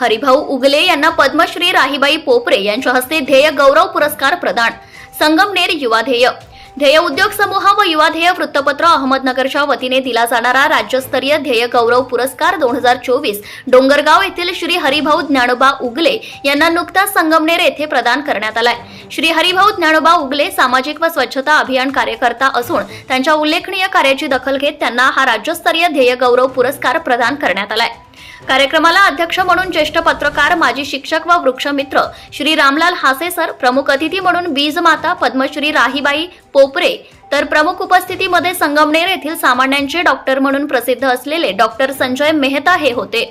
हरिभाऊ उगले यांना पद्मश्री राहीबाई पोपरे यांच्या हस्ते ध्येय गौरव पुरस्कार प्रदान. संगमनेर युवा ध्येय. ध्येय उद्योग समूह व युवा ध्येय वृत्तपत्र अहमदनगरच्या वतीने दिला जाणारा राज्यस्तरीय ध्येय गौरव पुरस्कार दोन हजार चोवीस डोंगरगाव येथील श्री हरिभाऊ ज्ञानोबा उगले यांना नुकताच संगमनेर येथे प्रदान करण्यात आलाय. श्री हरिभाऊ ज्ञानोबा उगले सामाजिक व स्वच्छता अभियान कार्यकर्ता असून त्यांच्या उल्लेखनीय कार्याची दखल घेत त्यांना हा राज्यस्तरीय ध्येय गौरव पुरस्कार प्रदान करण्यात आलाय. कार्यक्रमाला अध्यक्ष म्हणून ज्येष्ठ पत्रकार माजी शिक्षक व वृक्षमित्र श्री रामलाल हासे सर प्रमुख अतिथी म्हणून बीजमाता पद्मश्री राहीबाई पोपरे तर प्रमुख उपस्थितीमध्ये संगमनेर येथील सामान्यांचे डॉक्टर म्हणून प्रसिद्ध असलेले डॉक्टर संजय मेहता हे होते.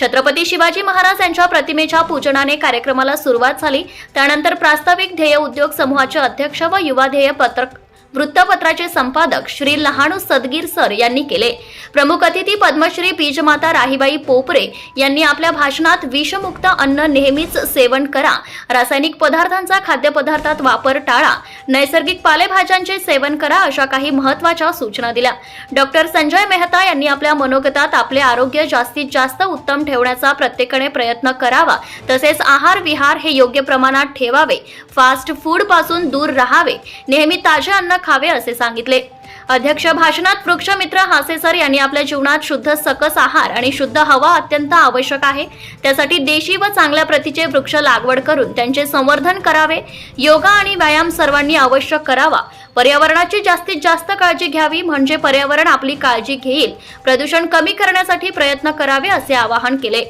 छत्रपती शिवाजी महाराज यांच्या प्रतिमेच्या पूजनाने कार्यक्रमाला सुरुवात झाली. त्यानंतर प्रास्ताविक ध्येय उद्योग समूहाचे अध्यक्ष व युवा ध्येय पत्रक वृत्तपत्राचे संपादक श्री लहानू सदगीर सर यांनी केले. प्रमुख अतिथी पद्मश्री बीजमाता राहीबाई पोपरे यांनी आपल्या भाषणात विषमुक्त अन्न नेहमीच सेवन करा. रासायनिक पदार्थांचा खाद्यपदार्थात वापर टाळा. नैसर्गिक पालेभाज्यांचे सेवन करा अशा काही महत्त्वाच्या सूचना दिल्या. डॉक्टर संजय मेहता यांनी आपल्या मनोगतात आपले आरोग्य जास्तीत जास्त उत्तम ठेवण्याचा प्रत्येकाने प्रयत्न करावा. तसेच आहार विहार हे योग्य प्रमाणात ठेवावे. फास्ट फूडपासून दूर राहावे. नेहमी ताजे अन्न खावे असे सांगितले. अध्यक्ष भाषणात वृक्षमित्र हासे सर यांनी आपल्या जीवनात शुद्ध सकस आहार आणि शुद्ध हवा अत्यंत आवश्यक आहे. त्यासाठी देशी व चांगल्या प्रतीचे वृक्ष लागवड करून त्यांचे संवर्धन करावे. योगा आणि व्यायाम सर्वांनी आवश्यक करावा. पर्यावरणाची जास्तीत जास्त काळजी घ्यावी म्हणजे पर्यावरण आपली काळजी घेईल. प्रदूषण कमी करण्यासाठी प्रयत्न करावे असे आवाहन केले.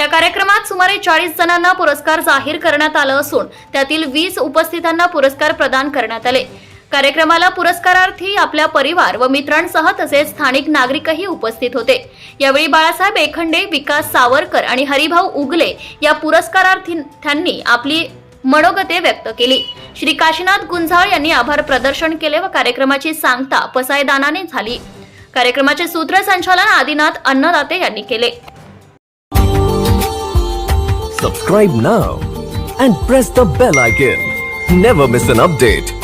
या कार्यक्रमात सुमारे चाळीस जणांना पुरस्कार जाहीर करण्यात आलं असून त्यातील वीस उपस्थितांना पुरस्कार प्रदान करण्यात आले. कार्यक्रमाला पुरस्कारार्थी आपल्या परिवार व मित्रांसह तसेच स्थानिक नागरिकही उपस्थित होते. यावेळी बाळासाहेब एखंडे विकास सावरकर आणि हरिभाऊ उगले या पुरस्कारार्थींनी आपली मनोगते व्यक्त केली. श्री काशीनाथ गुंजाळ यांनी आभार प्रदर्शन केले व कार्यक्रमाची सांगता पसायदानाने झाली. कार्यक्रमाचे सूत्रसंचालन आदिनाथ अन्नदाते यांनी केले. Subscribe now and press the bell icon never miss an update